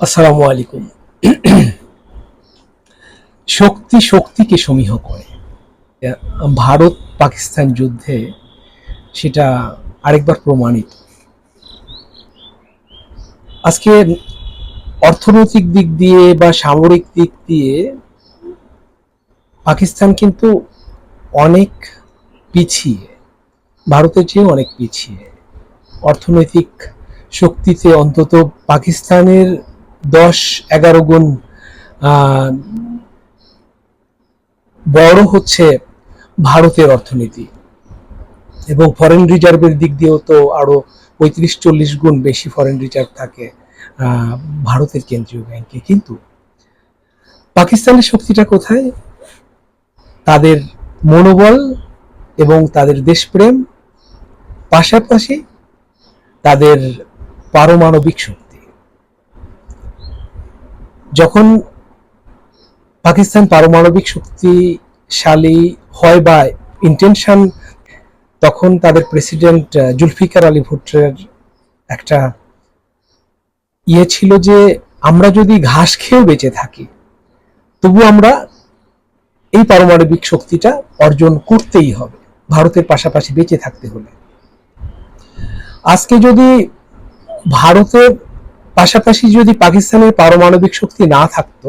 আসসালামু আলাইকুম। শক্তি শক্তিকে সমীহ করে। ভারত পাকিস্তান যুদ্ধে সেটা আরেকবার প্রমাণিত। আজকে অর্থনৈতিক দিক দিয়ে বা সামরিক দিক দিয়ে পাকিস্তান কিন্তু অনেক পিছিয়ে, ভারতের চেয়ে অনেক পিছিয়ে। অর্থনৈতিক শক্তিতে অন্তত পাকিস্তানের দশ, এগারো গুণ বড় হচ্ছে ভারতের অর্থনীতি। এবং ফরেন রিজার্ভের দিক দিয়েও তো আরও পঁয়ত্রিশ, চল্লিশ গুণ বেশি ফরেন রিজার্ভ থাকে ভারতের কেন্দ্রীয় ব্যাংকে কিন্তু পাকিস্তানের শক্তিটা কোথায়? তাদের মনোবল এবং তাদের দেশপ্রেম, পাশাপাশি তাদের পারমাণবিক শক্তি। যখন পাকিস্তান পারমাণবিক শক্তিশালী হয় বা ইন্টেনশন তখন তাদের প্রেসিডেন্ট জুলফিকার আলী ভুট্টোর একটা ইয়ে ছিল যে, আমরা যদি ঘাস খেয়েও বেঁচে থাকি, তবু আমরা এই পারমাণবিক শক্তিটা অর্জন করতেই হবে, ভারতের পাশাপাশি বেঁচে থাকতে হলে। আজকে যদি ভারতের পাশাপাশি যদি পাকিস্তানের পারমাণবিক শক্তি না থাকতো,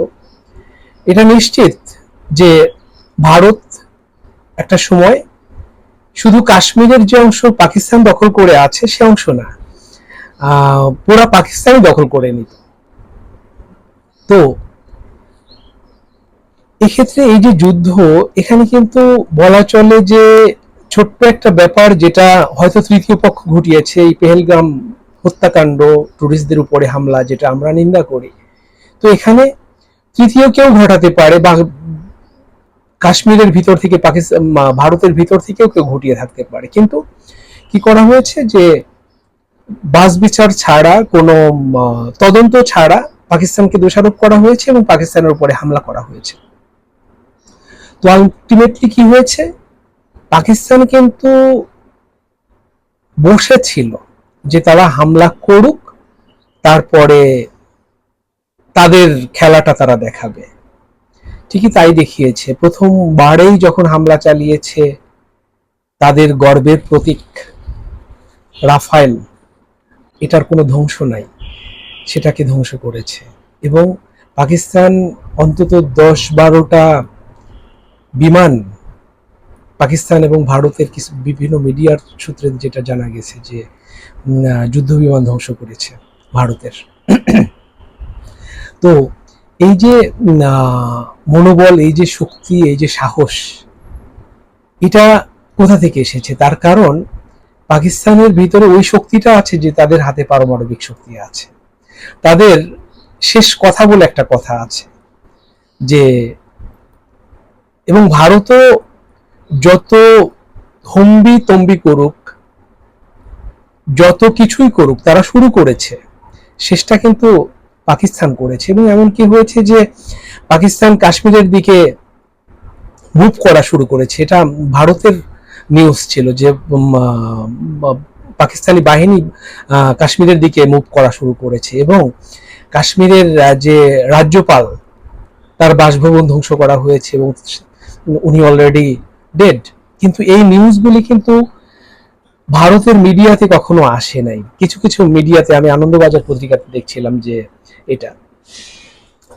এটা নিশ্চিত যে ভারত একটা সময় শুধু কাশ্মীরের যে অংশ পাকিস্তান দখল করে আছে, সে অংশ না পুরা পাকিস্তানই দখল করে নিত। তো এক্ষেত্রে এই যে যুদ্ধ, এখানে কিন্তু বলা চলে যে ছোট্ট একটা ব্যাপার যেটা হয়তো তৃতীয় পক্ষ ঘটিয়েছে, এই পেহেলগাম হত্যাকাণ্ড টুরিস্টদের উপরে হামলা, যেটা আমরা নিন্দা করি। তো এখানে তৃতীয় কেউ ঘটাতে পারে বা কাশ্মীরের ভিতর থেকে পাকিস্তান ভারতের ভিতর থেকেও কেউ ঘটিয়ে থাকতে পারে। কিন্তু কি করা হয়েছে যে বাস বিচার ছাড়া, কোনো তদন্ত ছাড়া পাকিস্তানকে দোষারোপ করা হয়েছে এবং পাকিস্তানের উপরে হামলা করা হয়েছে। তো আলটিমেটলি কি হয়েছে? পাকিস্তান কিন্তু বসেছিল যে তারা হামলা করুক, তারপরে তাদের খেলাটা তারা দেখাবে। ঠিকই তাই দেখিয়েছে। প্রথমবারেই যখন হামলা চালিয়েছে তাদের গর্বের প্রতীক রাফায়েল, এটার কোনো ধ্বংস নাই, সেটাকে ধ্বংস করেছে। এবং পাকিস্তান অন্তত দশ বারোটা বিমান, পাকিস্তান এবং ভারতের কিছু বিভিন্ন মিডিয়ার সূত্রে যেটা জানা গেছে যে উম, আহ, যুদ্ধ বিমান ধ্বংস করেছে ভারতের। তো এই যে মনোবল এই যে শক্তি এই যে সাহস এটা কোথা থেকে এসেছে? তার কারণ পাকিস্তানের ভিতরে ওই শক্তিটা আছে যে তাদের হাতে পারমাণবিক শক্তি আছে। তাদের শেষ কথা বলে একটা কথা আছে যে এবং ভারতও যত হম্বি তম্বি করুক যত কিছুই করুক, তারা শুরু করেছে। শেষটা কিন্তু পাকিস্তান করেছে এবং এমন কি হয়েছে যে পাকিস্তান কাশ্মীরের দিকে মুভ করা শুরু করেছে। এটা ভারতের নিউজ ছিল যে পাকিস্তানি বাহিনী কাশ্মীরের দিকে মুভ করা শুরু করেছে এবং কাশ্মীরের যে রাজ্যপাল, তার বাসভবন ধ্বংস করা হয়েছে এবং উনি অলরেডি ডেড কিন্তু এই নিউজগুলি কিন্তু ভারতের মিডিয়াতে কখনো আসে নাই। কিছু কিছু মিডিয়াতে আমি আনন্দবাজার পত্রিকাতে দেখছিলাম যে এটা।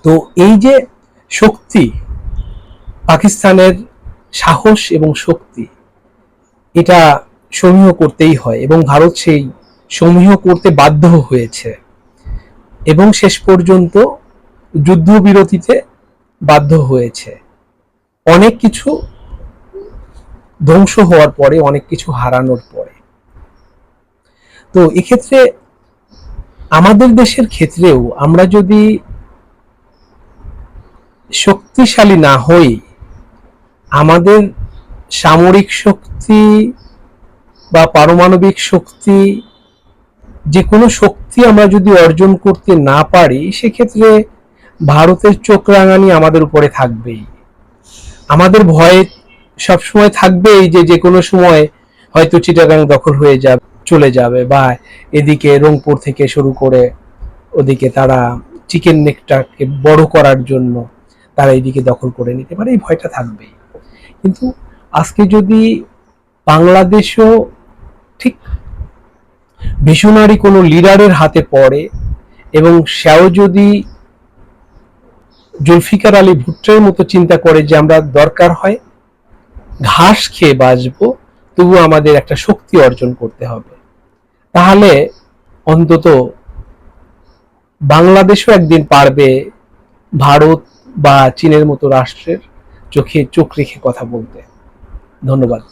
তো এই যে শক্তি, পাকিস্তানের সাহস এবং শক্তি, এটা সমীহ করতেই হয় এবং ভারত সেই সমীহ করতে বাধ্য হয়েছে। এবং শেষ পর্যন্ত যুদ্ধবিরতিতে বাধ্য হয়েছে। অনেক কিছু ধ্বংস হওয়ার পরে অনেক কিছু হারানোর পরে। তো এক্ষেত্রে আমাদের দেশের ক্ষেত্রেও আমরা যদি শক্তিশালী না হই, আমাদের সামরিক শক্তি বা পারমাণবিক শক্তি যে কোনো শক্তি আমরা যদি অর্জন করতে না পারি, সেক্ষেত্রে ভারতের চোখ রাঙানি আমাদের উপরে থাকবেই। আমাদের ভয় সবসময় থাকবেই যে যে কোনো সময় হয়তো চিটাগাং দখল হয়ে যাবে। চলে যাবে। বা এদিকে রংপুর থেকে শুরু করে ওদিকে তারা চিকেন নেকটাকে বড় করার জন্য তারা এইদিকে দখল করে নিতে পারে। এই ভয়টা থাকবেই। কিন্তু আজকে যদি বাংলাদেশও ঠিক ভিশনারি কোনো লিডারের হাতে পড়ে এবং সেও যদি জুলফিকার আলী ভুট্টোর মতো চিন্তা করে যে আমরা দরকার হয় ঘাস খেয়ে বাঁচবো তবু আমাদের একটা শক্তি অর্জন করতে হবে। তাহলে অন্তত বাংলাদেশও একদিন পারবে ভারত বা চীনের মতো রাষ্ট্রের চোখে চোখ রেখে কথা বলতে। ধন্যবাদ।